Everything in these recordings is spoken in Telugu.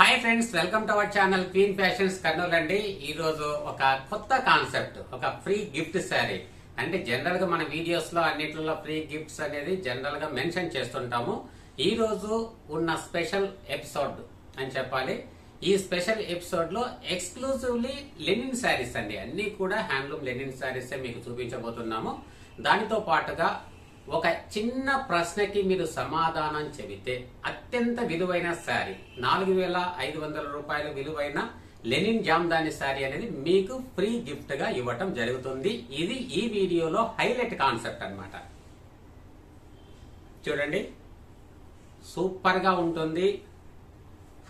Hi friends welcome to our channel queen fashions Kurnool అండి. ఈ రోజు ఒక కొత్త కాన్సెప్ట్ ఒక ఫ్రీ గిఫ్ట్ శారీ. అంటే జనరల్గా మన వీడియోస్లో అన్నిటిలో ఫ్రీ గిఫ్ట్స్ అనేది జనరల్గా మెన్షన్ చేస్తుంటాము. ఈ రోజు ఉన్న స్పెషల్ ఎపిసోడ్ అని చెప్పాలి. ఈ స్పెషల్ ఎపిసోడ్లో ఎక్స్క్లూజివ్లీ లెనిన్ శారీస్ అండి. అన్ని కూడా హ్యాండ్లూమ్ లెనిన్ శారీస్ మీకు చూపించబోతున్నాము. దానితో పాటుగా ఒక చిన్న ప్రశ్నకి మీరు సమాధానం చెబితే అత్యంత విలువైన శారీ నాలుగు వేల ఐదు వందల రూపాయల విలువైన లెనిన్ జామ్దాని శారీ అనేది మీకు ఫ్రీ గిఫ్ట్గా ఇవ్వటం జరుగుతుంది. ఇది ఈ వీడియోలో హైలైట్ కాన్సెప్ట్ అన్నమాట. చూడండి. సూపర్గా ఉంటుంది.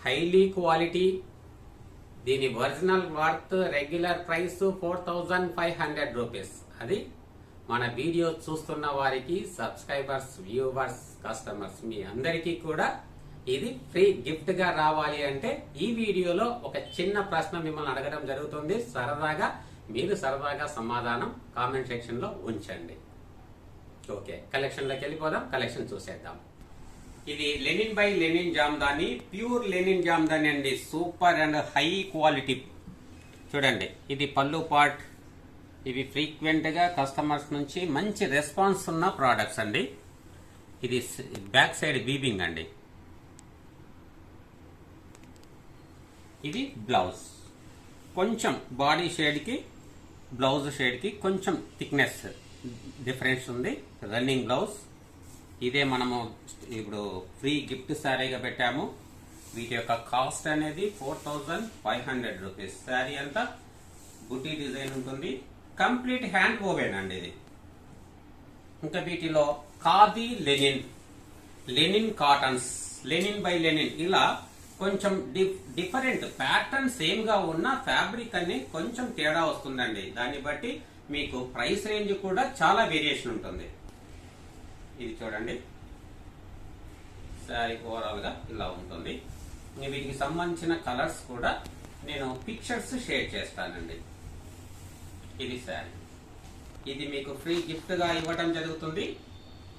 Highly quality. దీని original worth regular price four thousand five hundred rupees. అది మన వీడియో చూస్తున్న వారికి సబ్స్క్రైబర్స్ వ్యూవర్స్ కస్టమర్స్ మీ అందరికీ కూడా ఇది ఫ్రీ గిఫ్ట్గా రావాలి అంటే ఈ వీడియోలో ఒక చిన్న ప్రశ్న మిమ్మల్ని అడగడం జరుగుతుంది. సరదాగా మీరు సరదాగా సమాధానం కామెంట్ సెక్షన్లో ఉంచండి. ఓకే కలెక్షన్లోకి వెళ్ళిపోదాం కలెక్షన్ చూసేద్దాం. ఇది linen by linen Jamdani pure linen Jamdani అండి. Super and high quality. చూడండి ఇది పళ్ళు పార్ట్ ఇవి ఫ్రీక్వెంట్గా కస్టమర్స్ నుంచి మంచి రెస్పాన్స్ ఉన్న ప్రోడక్ట్స్ అండి. ఇది బ్యాక్ సైడ్ బీబింగ్ అండి. ఇది బ్లౌజ్. కొంచెం బాడీ షేడ్కి బ్లౌజ్ షేడ్కి కొంచెం థిక్నెస్ డిఫరెన్స్ ఉంది. Running blouse. ఇదే మనము ఇప్పుడు ఫ్రీ గిఫ్ట్ శారీగా పెట్టాము. వీటి యొక్క కాస్ట్ అనేది four thousand five hundred rupees. Sari అంతా బుటీ డిజైన్ ఉంటుంది. కంప్లీట్ హ్యాండ్ ఓవెన్ అండి ఇది. ఇంకా వీటిలో khadi linen linen cottons linen by linen. ఇలా కొంచెం డిఫరెంట్ ప్యాటర్న్ సేమ్గా ఉన్న ఫ్యాబ్రిక్ అన్ని కొంచెం తేడా వస్తుందండి. దాన్ని బట్టి మీకు ప్రైస్ రేంజ్ కూడా చాలా వేరియేషన్ ఉంటుంది. ఇది చూడండి. శారీ ఓవరాల్గా ఇలా ఉంటుంది. వీటికి సంబంధించిన కలర్స్ కూడా నేను పిక్చర్స్ షేర్ చేస్తానండి. ఇది శారీ. ఇది మీకు ఫ్రీ గిఫ్ట్గా ఇవ్వటం జరుగుతుంది.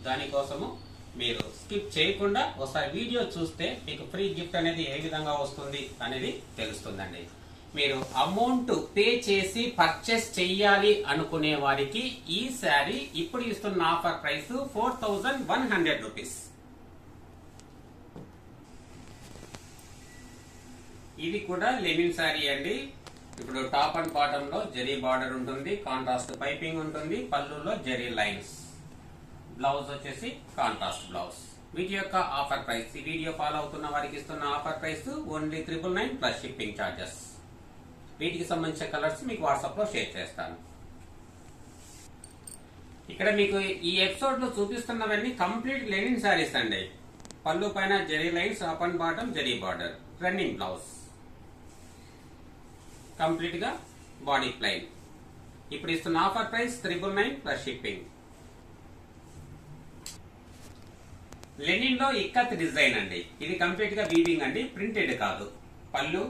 దానికోసము మీరు స్కిప్ చేయకుండా ఒకసారి వీడియో చూస్తే మీకు ఫ్రీ గిఫ్ట్ అనేది ఏ విధంగా వస్తుంది అనేది తెలుస్తుందండి. మీరు అమౌంట్ పే చేసి పర్చేస్ చేయాలి అనుకునే వారికి ఈ శారీ ఇప్పుడు ఇస్తున్న offer price four thousand one hundred rupees. ఇది కూడా లెనిన్ శారీ అండి. ఇప్పుడు టాప్ అండ్ బాటమ్లో జరీ బార్డర్ ఉంటుంది కాంట్రాస్ట్ పైపింగ్ ఉంటుంది పళ్ళులో జరీ లైన్స్. బ్లౌజ్ వచ్చేసి కాంట్రాస్ట్ బ్లౌజ్. వీటి యొక్క ఆఫర్ ప్రైస్ ఈ వీడియో ఫాలో అవుతున్న వారికి ఇస్తున్న offer price only triple nine plus shipping charges వీటికి సంబంధించిన కలర్స్ మీకు వాట్సాప్లో షేర్ చేస్తాను. ఇక్కడ మీకు ఈ ఎపిసోడ్లో చూపిస్తున్నవన్నీ కంప్లీట్ లెనిన్ శారీస్ అండి. పళ్ళు పైన zari lines up and bottom zari border running blouse. కంప్లీట్గా బాడీ ప్లైన్ ఇప్పుడు ఇస్తున్న offer price triple nine plus shipping. లెనిన్లో ikat design అండి. ఇది కంప్లీట్గా వీవింగ్ అండి ప్రింటెడ్ కాదు. పళ్ళు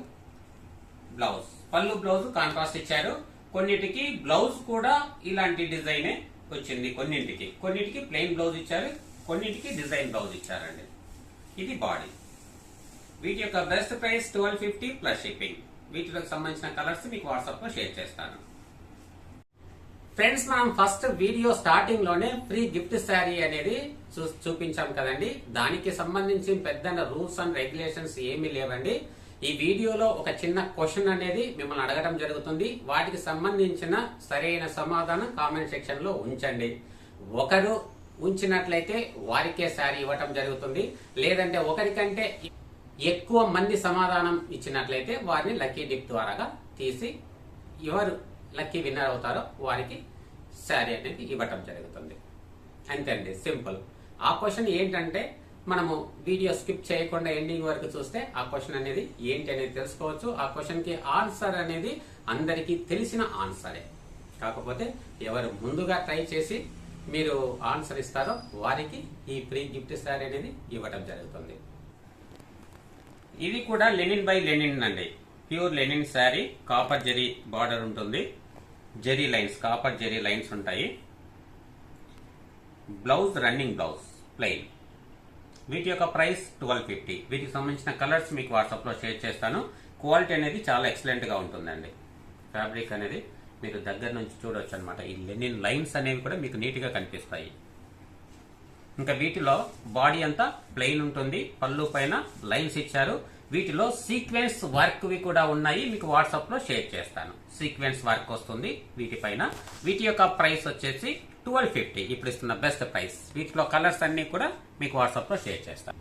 బ్లౌజ్. పళ్ళు బ్లౌజ్ కాంట్రాస్ట్ ఇచ్చారు. కొన్నిటికి బ్లౌజ్ కూడా ఇలాంటి డిజైనే వచ్చింది కొన్నింటికి. కొన్నిటికి ప్లెయిన్ బ్లౌజ్ ఇచ్చారు కొన్నింటికి డిజైన్ బ్లౌజ్ ఇచ్చారండి. ఇది బాడీ. వీటి యొక్క best price twelve fifty plus shipping. వీటికి సంబంధించిన కలర్స్ మీకు వాట్సాప్లో షేర్ చేస్తాను. ఫ్రెండ్స్ మనం ఫస్ట్ వీడియో స్టార్టింగ్లోనే ఫ్రీ గిఫ్ట్ శారీ అనేది చూ- చూపించాం కదండి. దానికి సంబంధించి పెద్ద రూల్స్ అండ్ రెగ్యులేషన్స్ ఏమీ లేవండి. ఈ వీడియోలో ఒక చిన్న క్వశ్చన్ అనేది మిమ్మల్ని అడగడం జరుగుతుంది. వాటికి సంబంధించిన సరైన సమాధానం కామెంట్ సెక్షన్లో ఉంచండి. ఒకరు ఉంచినట్లయితే వారికే శారీ ఇవ్వటం జరుగుతుంది. లేదంటే ఒకరికంటే ఎక్కువ మంది సమాధానం ఇచ్చినట్లయితే వారిని లక్కీ డిప్ ద్వారాగా తీసి ఎవరు లక్కీ విన్నర్ అవుతారో వారికి శారీ అనేది ఇవ్వటం జరుగుతుంది. అంతేండి సింపుల్. ఆ క్వశ్చన్ ఏంటంటే మనము వీడియో స్కిప్ చేయకుండా ఎండింగ్ వరకు చూస్తే ఆ క్వశ్చన్ అనేది ఏంటి అనేది తెలుసుకోవచ్చు. ఆ క్వశ్చన్కి ఆన్సర్ అనేది అందరికీ తెలిసిన ఆన్సరే. కాకపోతే ఎవరు ముందుగా ట్రై చేసి మీరు ఆన్సర్ ఇస్తారో వారికి ఈ ఫ్రీ గిఫ్ట్ శారీ అనేది ఇవ్వటం జరుగుతుంది. ఇది కూడా లెనిన్ బై లెనిన్ అండి. Pure linen sari copper zari border ఉంటుంది. Zari lines copper zari lines ఉంటాయి. Blouse running blouse plain. వీటి యొక్క ప్రైస్ ట్వెల్వ్ ఫిఫ్టీ. వీటికి సంబంధించిన కలర్స్ మీకు వాట్సాప్లో షేర్ చేస్తాను. క్వాలిటీ అనేది చాలా ఎక్సలెంట్గా ఉంటుందండి. ఫ్యాబ్రిక్ అనేది మీరు దగ్గర నుంచి చూడొచ్చు అనమాట ఈ లెనిన్ లైన్స్ అనేవి కూడా మీకు నీట్గా కనిపిస్తాయి. ఇంకా వీటిలో బాడీ అంతా ప్లెయిన్ ఉంటుంది. పళ్ళు పైన లైన్స్ ఇచ్చారు. వీటిలో సీక్వెన్స్ వర్క్ వి కూడా ఉన్నాయి. మీకు వాట్సాప్లో షేర్ చేస్తాను. సీక్వెన్స్ వర్క్ వస్తుంది వీటిపైన వీటి యొక్క ప్రైస్ వచ్చేసి ట్వెల్వ్ ఫిఫ్టీ. ఇప్పుడు ఇస్తున్న బెస్ట్ ప్రైస్. వీటిలో కలర్స్ అన్ని కూడా మీకు వాట్సాప్లో షేర్ చేస్తాను.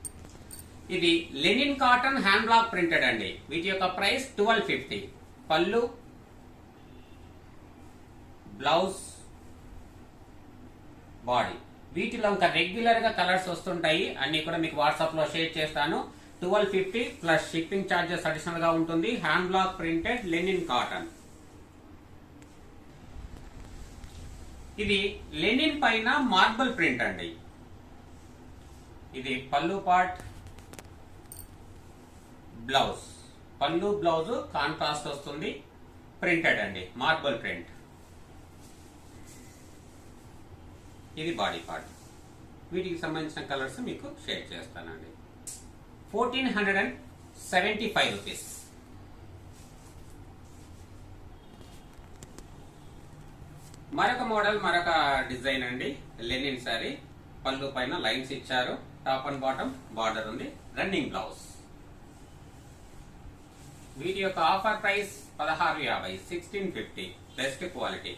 ఇది linen cotton hand block printed అండి. వీటి యొక్క ప్రైస్ ట్వెల్వ్ ఫిఫ్టీ. పళ్ళు బ్లౌజ్ బాడీ. వీటిలో ఇంకా రెగ్యులర్గా కలర్స్ వస్తుంటాయి. అన్ని కూడా మీకు వాట్సాప్లో షేర్ చేస్తాను. Twelve fifty plus shipping charges అడిషనల్గా ఉంటుంది. Hand block printed linen cotton ఇది లెనిన్ పైన మార్బల్ ప్రింట్ అండి. ఇది పళ్ళు పార్ట్ బ్లౌజ్ పళ్ళు బ్లౌజ్ కాంట్రాస్ట్ వస్తుంది. ప్రింటెడ్ అండి. మార్బల్ ప్రింట్ ఇది బాడీ పార్ట్. వీటికి సంబంధించిన కలర్స్ మీకు షేర్ చేస్తానండి. Fourteen hundred and seventy five rupees. మరొక మోడల్ మరొక డిజైన్ అండి. లెనిన్ సారీ పళ్ళు పైన లైన్స్ ఇచ్చారు. టాప్ అండ్ బాటమ్ బార్డర్ ఉంది. Running blouse. వీటి యొక్క ఆఫర్ ప్రైస్ పదహారు యాభై సిక్స్టీన్ ఫిఫ్టీ. Best quality.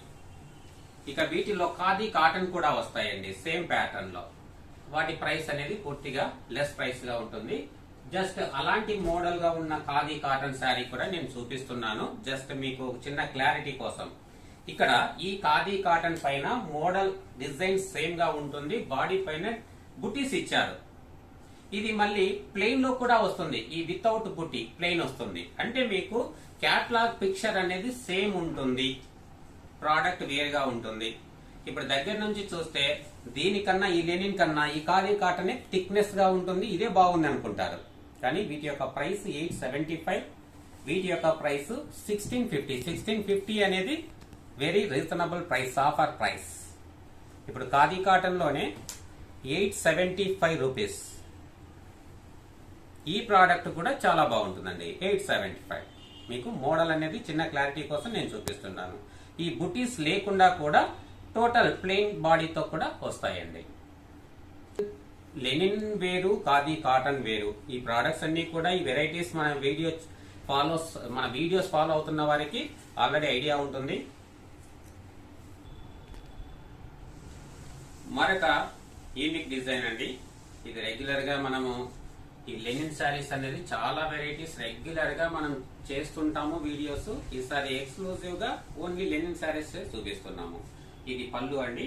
ఇక వీటిలో ఖాదీ కాటన్ కూడా వస్తాయండి సేమ్ ప్యాటర్న్లో వాటి ప్రైస్ అనేది పూర్తిగా లెస్ ప్రైస్గా ఉంటుంది. జస్ట్ అలాంటి మోడల్గా ఉన్న ఖాదీ కాటన్ శారీ కూడా నేను చూపిస్తున్నాను. జస్ట్ మీకు చిన్న క్లారిటీ కోసం. ఇక్కడ ఈ ఖాదీ కాటన్ పైన మోడల్ డిజైన్ సేమ్గా ఉంటుంది. బాడీ పైన బుటీస్ ఇచ్చారు. ఇది మళ్ళీ ప్లెయిన్లో కూడా వస్తుంది. ఈ వితౌట్ బుట్టి ప్లెయిన్ వస్తుంది. అంటే మీకు క్యాట్లాగ్ పిక్చర్ అనేది సేమ్ ఉంటుంది. ప్రోడక్ట్ వేరుగా ఉంటుంది. ఇప్పుడు దగ్గర నుంచి చూస్తే దీనికన్నా ఈ లెనిన్ కన్నా ఈ ఖాదీ కాటన్ థిక్నెస్గా ఉంటుంది. ఇదే బాగుంది అనుకుంటారు. కానీ వీటి యొక్క ప్రైస్ ఎయిట్ సెవెంటీ ఫైవ్ వీటి యొక్క price sixteen fifty sixteen fifty అనేది very reasonable price offer price ఇప్పుడు ఖాదీ కాటన్లోనే ఎయిట్ సెవెంటీ ఫైవ్ రూపీస్ ఈ ప్రోడక్ట్ కూడా చాలా బాగుంటుందండి. ఎయిట్ సెవెంటీ ఫైవ్ మీకు మోడల్ అనేది చిన్న క్లారిటీ కోసం నేను చూపిస్తున్నాను. ఈ బుటీస్ లేకుండా కూడా టోటల్ ప్లెయిన్ బాడీతో కూడా వస్తాయండి. లెనిన్ వేరు ఖాదీ కాటన్ వేరు. ఈ ప్రోడక్ట్స్ అన్ని కూడా ఈ వెరైటీస్ మన వీడియో ఫాలో మన వీడియోస్ ఫాలో అవుతున్న వారికి ఆల్రెడీ ఐడియా ఉంటుంది. మరొక యూనిక్ డిజైన్ అండి. ఇది రెగ్యులర్గా మనము ఈ లెనిన్ శారీస్ అనేది చాలా వెరైటీస్ రెగ్యులర్గా మనం చేస్తుంటాము వీడియోస్. ఈసారి ఎక్స్క్లూజివ్గా ఓన్లీ లెనిన్ శారీస్ చూపిస్తున్నాము. ఇది పళ్ళు అండి.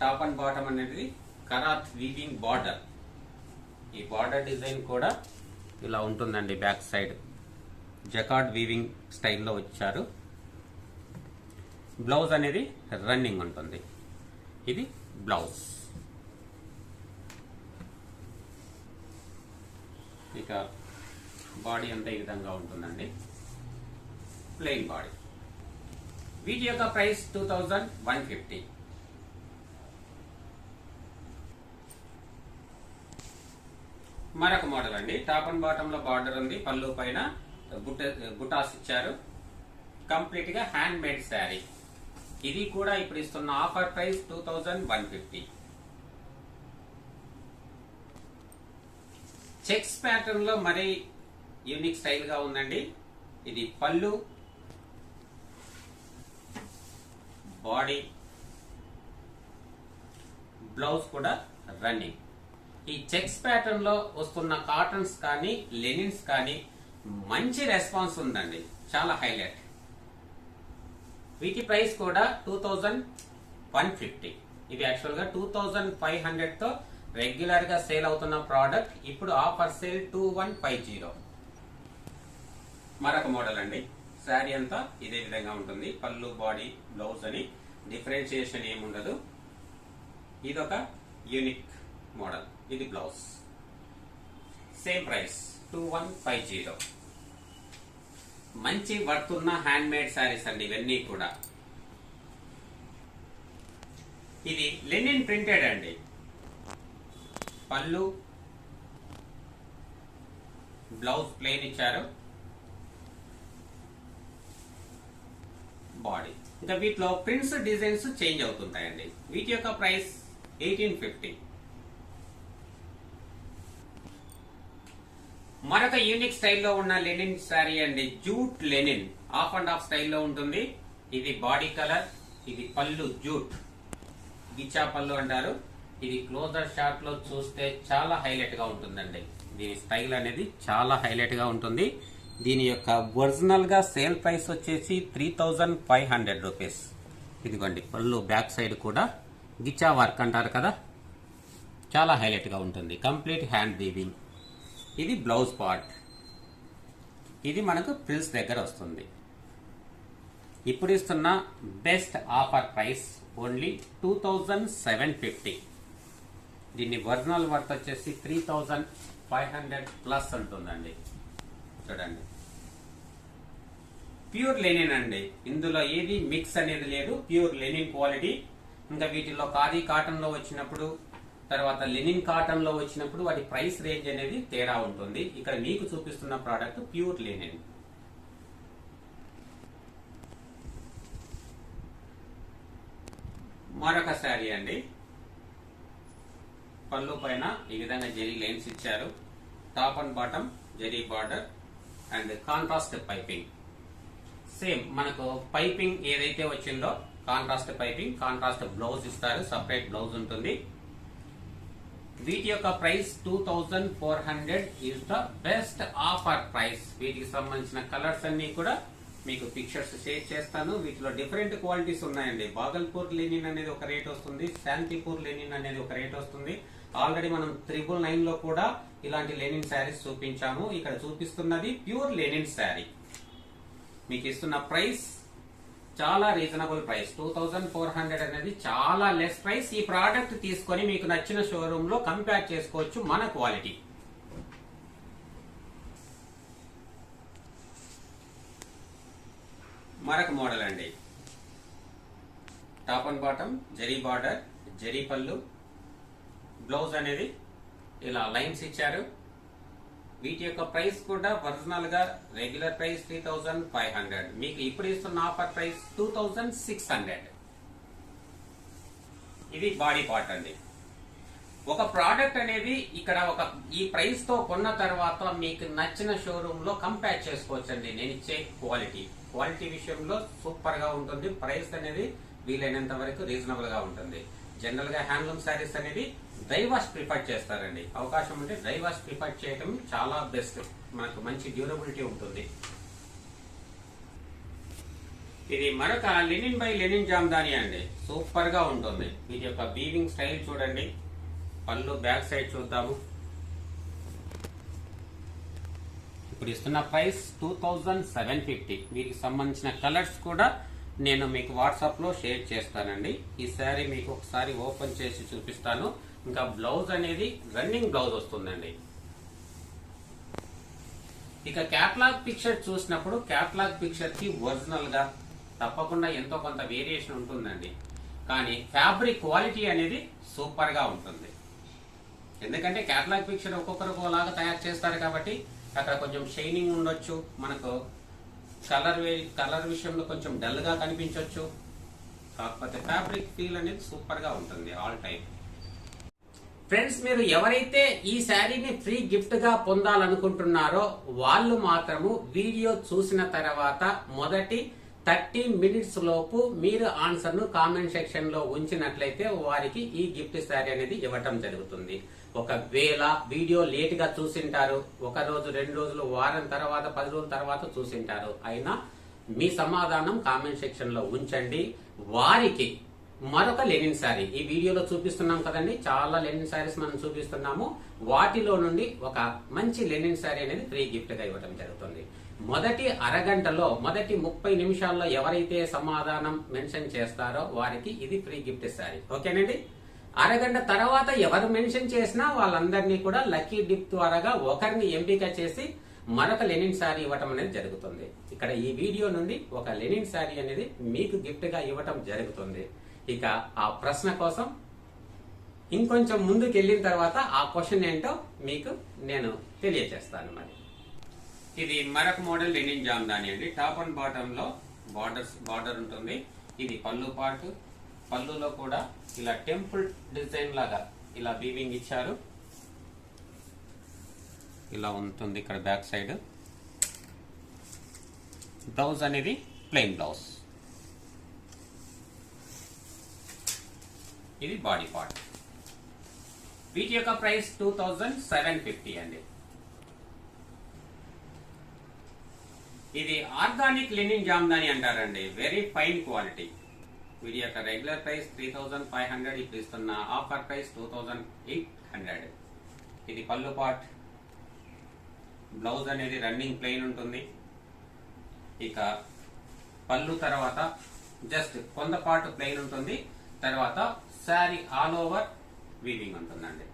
టాప్ అండ్ బాటమ్ అనేది కరాత్ వీవింగ్ బార్డర్. ఈ బార్డర్ డిజైన్ కూడా ఇలా ఉంటుందండి బ్యాక్ సైడ్. జకార్డ్ వీవింగ్ స్టైల్లో వచ్చారు. బ్లౌజ్ అనేది రన్నింగ్ ఉంటుంది. ఇది బ్లౌజ్. ఇక బాడీ అంతా ఈ విధంగా ఉంటుందండి. ప్లెయిన్ బాడీ వీటి యొక్క price two thousand one fifty. మరొక మోడల్ అండి. టాప్ అండ్ బాటమ్లో బార్డర్ ఉంది. పళ్ళు పైన బుట్ట బుటాస్ ఇచ్చారు. కంప్లీట్గా హ్యాండ్ మేడ్ శారీ ఇది కూడా ఇప్పుడు ఇస్తున్న offer price two thousand one fifty. Checks ప్యాటర్న్లో మరీ యూనిక్ స్టైల్గా ఉందండి. ఇది పళ్ళు బాడీ బ్లౌజ్ కూడా రన్నింగ్. ఈ చెక్స్ ప్యాటర్న్లో వస్తున్న కాటన్స్ కానీ లెనిన్స్ కానీ మంచి రెస్పాన్స్ ఉందండి. చాలా హైలైట్. వీటి ప్రైస్ కూడా టూ థౌజండ్ వన్ ఫిఫ్టీ. ఇది యాక్చువల్గా టూ థౌజండ్ ఫైవ్ హండ్రెడ్తో రెగ్యులర్గా రెగ్యులర్గా సేల్ అవుతున్న ప్రోడక్ట్ ఇప్పుడు offer sale two one five zero. మరొక మోడల్ అండి. శారీ అంతా ఇదే విధంగా ఉంటుంది. పళ్ళు బాడీ బ్లౌజ్ అని డిఫరెన్షియేషన్ ఏముండదు. ఇదొక యూనిక్ మోడల్. ఇది blouse. Same price two one five zero. మంచి వర్త్ ఉన్న హ్యాండ్ మేడ్ శారీస్ అండి ఇవన్నీ కూడా. ఇది లెనిన్ ప్రింటెడ్ అండి. పళ్ళు బ్లౌజ్ ప్లెయిన్ ఇచ్చారు. బాడీ ఇంకా వీటిలో ప్రింట్స్ డిజైన్స్ చేంజ్ అవుతుంటాయండి. వీటి యొక్క ప్రైస్ ఎయిటీన్ ఫిఫ్టీ మరొక యూనిక్ స్టైల్లో ఉన్న లెనిన్ శారీ అండి jute linen half and half స్టైల్లో ఉంటుంది. ఇది బాడీ కలర్ ఇది పళ్ళు జూట్ గిచ్చా పళ్ళు అంటారు. ఇది క్లోజర్ షాట్లో చూస్తే చాలా హైలైట్గా ఉంటుందండి. దీని స్టైల్ అనేది చాలా హైలైట్గా ఉంటుంది. దీని యొక్క ఒరిజినల్గా సేల్ ప్రైస్ వచ్చేసి three thousand five hundred rupees. ఇదిగోండి పళ్ళు బ్యాక్ సైడ్ కూడా గిచ్చా వర్క్ అంటారు కదా? చాలా హైలైట్గా ఉంటుంది. Complete hand weaving. ఇది బ్లౌజ్ పార్ట్. ఇది మనకు ప్రిల్స్ దగ్గర వస్తుంది. ఇప్పుడు ఇస్తున్న best offer price only two thousand seven fifty. దీన్ని ఒరిజినల్ వర్త్ వచ్చేసి three thousand five hundred plus ఉంటుందండి చూడండి. ప్యూర్ లెనిన్ అండి. ఇందులో ఏది మిక్స్ అనేది లేదు. ప్యూర్ లెనిన్ క్వాలిటీ ఇంకా వీటిలో ఖాదీ కాటన్లో వచ్చినప్పుడు తర్వాత లెనిన్ కాటన్లో వచ్చినప్పుడు వాటి ప్రైస్ రేంజ్ అనేది తేడా ఉంటుంది. ఇక్కడ మీకు చూపిస్తున్న ప్రోడక్ట్ ప్యూర్ లెనిన్ మరొక శారీ అండి. పళ్ళు పైన ఈ విధంగా జెరీ లైన్స్ ఇచ్చారు. Top and bottom zari border and contrast piping. Same మనకు పైపింగ్ ఏదైతే వచ్చిందో కాంట్రాస్ట్ పైపింగ్ కాంట్రాస్ట్ బ్లౌజ్ ఇస్తారు. సపరేట్ బ్లౌజ్ ఉంటుంది. వీటి యొక్క price two thousand four hundred is the best offer price వీటికి సంబంధించిన కలర్స్ అన్ని కూడా మీకు పిక్చర్స్ షేర్ చేస్తాను. వీటిలో డిఫరెంట్ క్వాలిటీస్ ఉన్నాయండి. బాగల్పూర్ లెనిన్ అనేది ఒక రేట్ వస్తుంది. శాంతిపూర్ లెనిన్ అనేది ఒక రేట్ వస్తుంది. ఆల్రెడీ మనం త్రిబుల్ నైన్లో కూడా ఇలాంటి లెనిన్ శారీస్ చూపించాము. ఇక్కడ చూపిస్తున్నది ప్యూర్ లెనిన్ శారీ. మీకు ఇస్తున్న ప్రైస్ చాలా reasonable price. Two thousand four hundred అనేది చాలా లెస్ ప్రైస్. ఈ ప్రోడక్ట్ తీసుకొని మీకు నచ్చిన షోరూమ్లో కంపేర్ చేసుకోవచ్చు మన క్వాలిటీ. మరొక మోడల్ అండి. Top and bottom zari border zari పళ్ళు బ్లౌజ్ అనేది ఇలా లైన్స్ ఇచ్చారు. వీటి యొక్క ప్రైస్ కూడా ఒరిజినల్గా regular price three thousand five hundred. మీకు ఇప్పుడు ఇస్తున్న offer price two thousand six hundred. ఇది బాడీ పార్ట్ అండి. ఒక ప్రోడక్ట్ అనేది ఇక్కడ ఒక ఈ ప్రైస్తో కొన్న తర్వాత మీకు నచ్చిన షోరూమ్లో కంపేర్ చేసుకోవచ్చండి. నేను ఇచ్చే క్వాలిటీ క్వాలిటీ విషయంలో సూపర్గా ఉంటుంది. ప్రైస్ అనేది వీలైనంత వరకు రీజనబుల్గా ఉంటుంది. జనరల్గా హ్యాండ్లూమ్ శారీస్ అనేది డ్రై వాష్ ప్రిఫర్ చేస్తారండి. అవకాశం ఉంటే డ్రై వాష్ ప్రిఫర్ చేయడం చాలా బెస్ట్ మనకు మంచి డ్యూరబిలిటీ ఉంటుంది. ఇది మరొక లెనిన్ బై లెనిన్ జామ్దాని అండి. సూపర్గా ఉంటుంది. వీటి యొక్క బీవింగ్ స్టైల్ చూడండి. పళ్ళు బ్యాక్ సైడ్ చూద్దాము. ఇప్పుడు ఇస్తున్న price two thousand seven fifty వీటికి సంబంధించిన కలర్స్ కూడా నేను మీకు వాట్సాప్లో షేర్ చేస్తానండి. ఈ శారీ మీకు ఒకసారి ఓపెన్ చేసి చూపిస్తాను. ఇంకా బ్లౌజ్ అనేది రన్నింగ్ బ్లౌజ్ వస్తుందండి. ఇక క్యాట్లాగ్ పిక్చర్ చూసినప్పుడు క్యాట్లాగ్ పిక్చర్కి ఒరిజినల్గా తప్పకుండా ఎంతో కొంత వేరియేషన్ ఉంటుందండి. కానీ ఫ్యాబ్రిక్ క్వాలిటీ అనేది సూపర్గా ఉంటుంది. ఎందుకంటే క్యాట్లాగ్ పిక్చర్ ఒక్కొక్కరు ఒకలాగా తయారు చేస్తారు కాబట్టి అక్కడ కొంచెం షైనింగ్ ఉండొచ్చు మనకు కలర్ కలర్ విషయంలో కొంచెం డల్గా కనిపించవచ్చు కాకపోతే ఫ్యాబ్రిక్ ఫీల్ అనేది సూపర్గా ఉంటుంది ఆల్ టైప్ ఫ్రెండ్స్ మీరు ఎవరైతే ఈ శారీని ఫ్రీ గిఫ్ట్గా పొందాలనుకుంటున్నారో వాళ్ళు మాత్రము వీడియో చూసిన తర్వాత మొదటి థర్టీ మినిట్స్ లోపు మీరు ఆన్సర్ను కామెంట్ సెక్షన్లో ఉంచినట్లయితే వారికి ఈ గిఫ్ట్ శారీ అనేది ఇవ్వటం జరుగుతుంది. ఒకవేళ వీడియో లేట్గా చూసింటారు ఒక రోజు రెండు రోజులు వారం తర్వాత పది రోజుల తర్వాత చూసింటారు అయినా మీ సమాధానం కామెంట్ సెక్షన్లో ఉంచండి. వారికి మరొక లెనిన్ శారీ. ఈ వీడియోలో చూపిస్తున్నాం కదండి చాలా లెనిన్ శారీస్ మనం చూపిస్తున్నాము. వాటిలో నుండి ఒక మంచి లెనిన్ శారీ అనేది ఫ్రీ గిఫ్ట్గా ఇవ్వడం జరుగుతుంది. మొదటి అరగంటలో మొదటి ముప్పై నిమిషాల్లో ఎవరైతే సమాధానం మెన్షన్ చేస్తారో వారికి ఇది ఫ్రీ గిఫ్ట్ శారీ. ఓకేనండి? అరగంట తర్వాత ఎవరు మెన్షన్ చేసినా వాళ్ళందరినీ కూడా లక్కీ డిప్ ద్వారాగా ఒకరిని ఎంపిక చేసి మరొక లెనిన్ శారీ ఇవ్వటం అనేది జరుగుతుంది. ఇక్కడ ఈ వీడియో నుండి ఒక లెనిన్ శారీ అనేది మీకు గిఫ్ట్గా ఇవ్వటం జరుగుతుంది. ఇక ఆ ప్రశ్న కోసం ఇంకొంచెం ముందుకు వెళ్ళిన తర్వాత ఆ క్వశ్చన్ ఏంటో మీకు నేను తెలియజేస్తాను మరి. ఇది మరొక మోడల్ లెనిన్ జామ్దాని అండి టాప్ అండ్ బాటమ్లో బార్డర్స్ బార్డర్ ఉంటుంది. ఇది పళ్ళు పాటు. పళ్ళులో కూడా ఇలా టెంపుల్ డిజైన్ లాగా ఇలా వీవింగ్ ఇచ్చారు. ఇలా ఉంటుంది ఇక్కడ బ్యాక్ సైడ్. బ్లౌజ్ అనేది ప్లెయిన్ బ్లౌజ్. ఇది బాడీ పార్ట్. వీటి యొక్క price two thousand seven fifty అండి. ఇది ఆర్గానిక్ లినిన్ జామ్దాని అంటారండి. వెరీ ఫైన్ క్వాలిటీ వీటి యొక్క regular price three thousand five hundred ఇప్పుడు ఇస్తున్న offer price two thousand eight hundred. ఇది పళ్ళు పార్ట్. బ్లౌజ్ అనేది రన్నింగ్ ప్లెయిన్ ఉంటుంది. ఇక పళ్ళు తర్వాత జస్ట్ కొంత పాటు ప్లెయిన్ ఉంటుంది. తర్వాత శారీ ఆల్ ఓవర్ వీవింగ్ ఉంటుందండి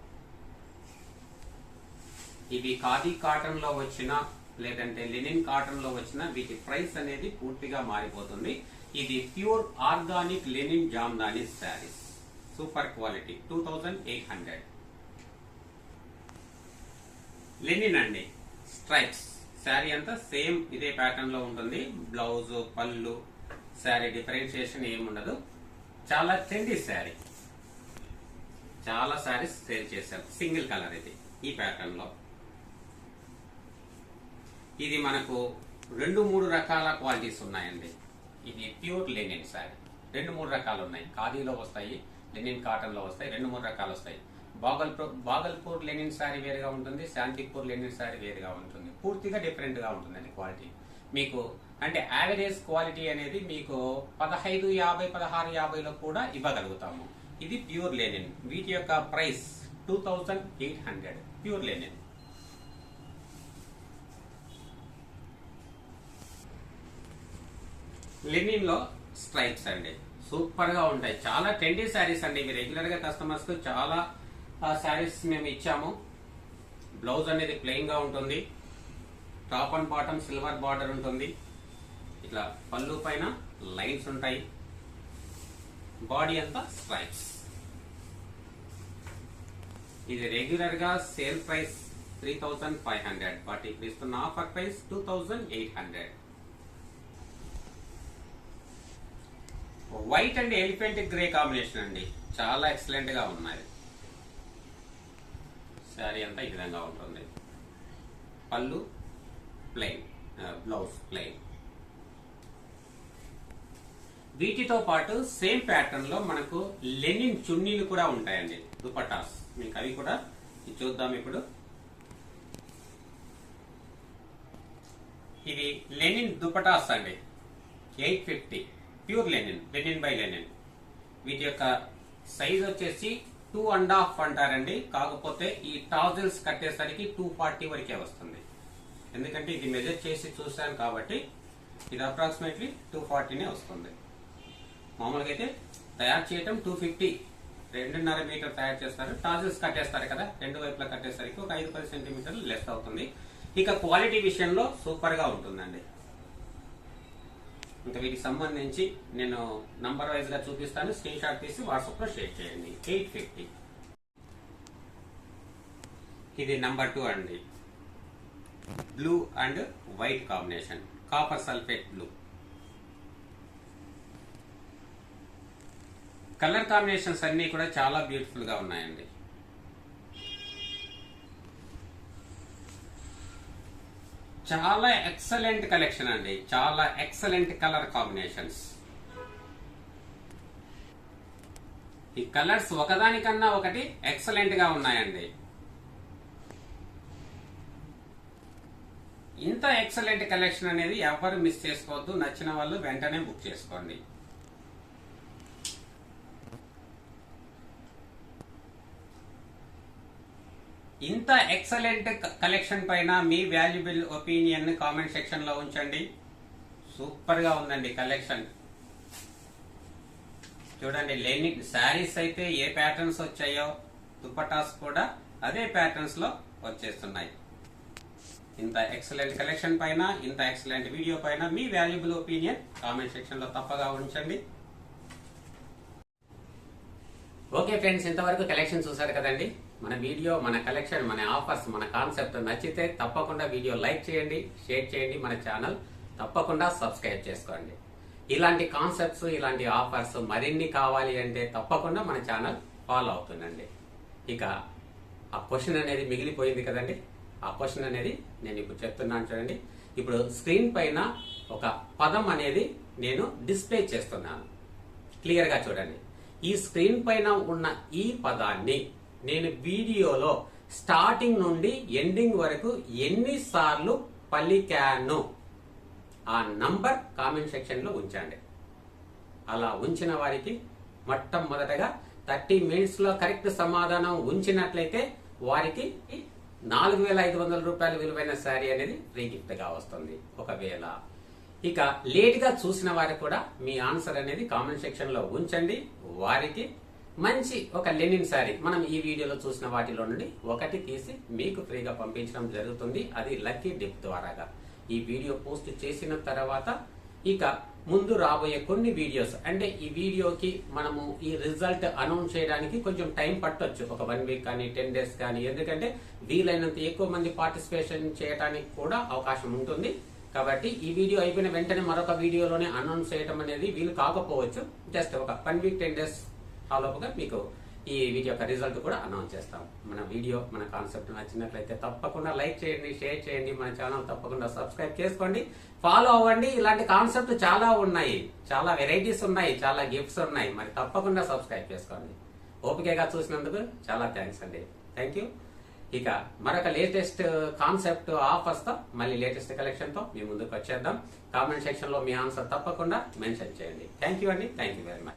ఇవి ఖాదీ కాటన్లో వచ్చిన లేదంటే లినిన్ కాటన్లో వచ్చిన వీటి ప్రైస్ అనేది పూర్తిగా మారిపోతుంది. ఇది pure organic linen Jamdani saris. Super quality two thousand eight hundred. Linen అండి స్ట్రైప్స్. శారీ అంతా సేమ్ ఇదే ప్యాటర్న్లో ఉంటుంది. బ్లౌజ్ పళ్ళు శారీ డిఫరెన్షియేషన్ ఏముండదు. చాలా ట్రెండీ శారీ. చాలా శారీస్ సేల్ చేశారు. సింగిల్ కలర్ ఇది ఈ ప్యాటర్న్లో. ఇది మనకు రెండు మూడు రకాల క్వాలిటీస్ ఉన్నాయండి. ఇది ప్యూర్ లెనిన్ శారీ రెండు మూడు రకాలు ఉన్నాయి. ఖాదీలో వస్తాయి లెనిన్ కాటన్లో వస్తాయి రెండు మూడు రకాలు వస్తాయి. బాగల్పూర్ బాగల్పూర్ లెనిన్ శారీ వేరుగా ఉంటుంది శాంతిపూర్ లెనిన్ శారీ వేరుగా ఉంటుంది. పూర్తిగా డిఫరెంట్గా ఉంటుందండి క్వాలిటీ మీకు అంటే యావరేజ్ క్వాలిటీ అనేది మీకు పదహైదు యాభై పదహారు యాభైలో కూడా ఇవ్వగలుగుతాము. ఇది ప్యూర్ లెనిన్. వీటి యొక్క price two thousand eight hundred. Pure linen. లెనిన్లో stripes అండి. సూపర్గా ఉంటాయి. చాలా ట్రెండీ శారీస్ అండి. ఇవి రెగ్యులర్గా కస్టమర్స్కు చాలా శారీస్ మేము ఇచ్చాము. బ్లౌజ్ అనేది ప్లెయిన్గా ఉంటుంది. Top and bottom silver border ఉంటుంది. ఇట్లా పళ్ళు పైన లైన్స్ ఉంటాయి. బాడీ అంతా స్ట్రైప్స్ ఇది రెగ్యులర్గా sale price three thousand five hundred but ఇప్పుడు ఇస్తున్న offer price two thousand eight hundred white and elephant grey combination అండి. చాలా ఎక్సలెంట్గా ఉన్నాయి శారీ అంతా ఈ విధంగా ఉంటుంది. పళ్ళు ప్లెయిన్ బ్లౌజ్ ప్లెయిన్ వీటితో పాటు సేమ్ ప్యాటర్న్లో మనకు లెనిన్ చున్నీలు కూడా ఉంటాయండి. దుపటాస్ మీకు అవి కూడా చూద్దాం ఇప్పుడు. ఇవి లెనిన్ దుపటాస్ అండి. Eight fifty pure linen linen by linen. వీటి యొక్క సైజ్ వచ్చేసి టూ అండ్ హాఫ్ అంటారండి. కాకపోతే ఈ టాజిల్స్ కట్టేసరికి టూ ఫార్టీ వరకే వస్తుంది. ఎందుకంటే ఇది మెజర్ చేసి చూసాను కాబట్టి ఇది అప్రాక్సిమేట్లీ టూ ఫార్టీనే వస్తుంది. మామూలుగా అయితే తయారు చేయటం టూ ఫిఫ్టీ రెండున్నర మీటర్ తయారు చేస్తారు. టాజెస్ కట్టేస్తారు కదా రెండు వైపులా కట్టేసరికి ఒక ఐదు పది సెంటీమీటర్లు లెస్ అవుతుంది. ఇక క్వాలిటీ విషయంలో సూపర్గా ఉంటుందండి. ఇంకా వీటికి సంబంధించి నేను నంబర్ వైజ్గా చూపిస్తాను. స్క్రీన్ షాట్ తీసి వాట్సాప్లో షేర్ చేయండి. ఎయిట్ ఫిఫ్టీ ఇది నంబర్ టూ అండి. Blue and white combination copper sulphate blue colour combinations అన్ని కూడా చాలా బ్యూటిఫుల్గా ఉన్నాయండి. చాలా ఎక్సలెంట్ కలెక్షన్ అండి. చాలా ఎక్సలెంట్ కలర్ కాంబినేషన్స్ ఈ కలర్స్ ఒకదానికన్నా ఒకటి ఎక్సలెంట్గా ఉన్నాయండి. ఇంత ఎక్సలెంట్ కలెక్షన్ అనేది ఎవరు మిస్ చేసుకోవద్దు. నచ్చిన వాళ్ళు వెంటనే బుక్ చేసుకోండి. ఇంత ఎక్సలెంట్ కలెక్షన్ పైన మీ వాల్యుబుల్ ఒపీనియన్ కామెంట్ సెక్షన్లో ఉంచండి. సూపర్గా ఉందండి కలెక్షన్ చూడండి లేని శారీస్ అయితే ఏ ప్యాటర్న్స్ వచ్చాయో దుపటాస్ కూడా అదే ప్యాటర్న్స్లో వచ్చేస్తున్నాయి. ఇంత ఎక్సలెంట్ కలెక్షన్ పైన ఇంత ఎక్సలెంట్ వీడియో పైన మీ వాల్యుబుల్ ఒపీనియన్ కామెంట్ సెక్షన్లో తప్పగా ఉంచండి. ఓకే ఫ్రెండ్స్ ఇంతవరకు కలెక్షన్ చూసారు కదండి. మన వీడియో మన కలెక్షన్ మన ఆఫర్స్ మన కాన్సెప్ట్ నచ్చితే తప్పకుండా వీడియో లైక్ చేయండి షేర్ చేయండి మన ఛానల్. తప్పకుండా సబ్స్క్రైబ్ చేసుకోండి. ఇలాంటి కాన్సెప్ట్స్ ఇలాంటి ఆఫర్స్ మరిన్ని కావాలి అంటే తప్పకుండా మన ఛానల్ ఫాలో అవుతుందండి ఇక ఆ క్వశ్చన్ అనేది మిగిలిపోయింది కదండి. ఆ క్వశ్చన్ అనేది నేను ఇప్పుడు చెప్తున్నాను చూడండి. ఇప్పుడు స్క్రీన్ పైన ఒక పదం అనేది నేను డిస్ప్లే చేస్తున్నాను. క్లియర్గా చూడండి. ఈ స్క్రీన్ పైన ఉన్న ఈ పదాన్ని నేను వీడియోలో స్టార్టింగ్ నుండి ఎండింగ్ వరకు ఎన్నిసార్లు పలికాను? ఆ నంబర్ కామెంట్ సెక్షన్లో ఉంచండి. అలా ఉంచిన వారికి మొట్టమొదటగా థర్టీ మినిట్స్లో కరెక్ట్ సమాధానం ఉంచినట్లయితే వారికి నాలుగు వేల ఐదు వందల రూపాయల విలువైన శారీ అనేది ఫ్రీ గిఫ్ట్గా వస్తుంది. ఒకవేళ ఇక లేట్గా చూసిన వారికి కూడా మీ ఆన్సర్ అనేది కామెంట్ సెక్షన్లో ఉంచండి. వారికి మంచి ఒక లెనిన్ శారీ మనం ఈ వీడియోలో చూసిన వాటిలో నుండి ఒకటి తీసి మీకు ఫ్రీగా పంపించడం జరుగుతుంది. అది లక్కీ డిప్ ద్వారాగా. ఈ వీడియో పోస్ట్ చేసిన తర్వాత ఇక ముందు రాబోయే కొన్ని వీడియోస్. అంటే ఈ వీడియోకి మనము ఈ రిజల్ట్ అనౌన్స్ చేయడానికి కొంచెం టైం పట్టొచ్చు. ఒక వన్ వీక్ కానీ టెన్ డేస్ కానీ. ఎందుకంటే వీలైనంత ఎక్కువ మంది పార్టిసిపేషన్ చేయడానికి కూడా అవకాశం ఉంటుంది. కాబట్టి ఈ వీడియో అయిపోయిన వెంటనే మరొక వీడియోలోనే అనౌన్స్ చేయడం అనేది వీలు కాకపోవచ్చు. జస్ట్ ఒక వన్ వీక్ టెన్ డేస్ ఆలోపుగా మీకు ఈ వీడియో యొక్క రిజల్ట్ కూడా అనౌన్స్ చేస్తాం. మన వీడియో మన కాన్సెప్ట్ నచ్చినట్లయితే తప్పకుండా లైక్ చేయండి షేర్ చేయండి. మన ఛానల్ తప్పకుండా సబ్స్క్రైబ్ చేసుకోండి. ఫాలో అవ్వండి. ఇలాంటి కాన్సెప్ట్ చాలా ఉన్నాయి. చాలా వెరైటీస్ ఉన్నాయి. చాలా గిఫ్ట్స్ ఉన్నాయి. మరి తప్పకుండా సబ్స్క్రైబ్ చేసుకోండి. ఓపికగా చూసినందుకు చాలా థ్యాంక్స్ అండి. థ్యాంక్ యూ ఇక మరొక లేటెస్ట్ కాన్సెప్ట్ ఆఫర్స్తో మళ్ళీ లేటెస్ట్ కలెక్షన్తో మీ ముందుకు వచ్చేద్దాం. కామెంట్ సెక్షన్లో మీ ఆన్సర్ తప్పకుండా మెన్షన్ చేయండి. థ్యాంక్ యూ అండి. Thank you very much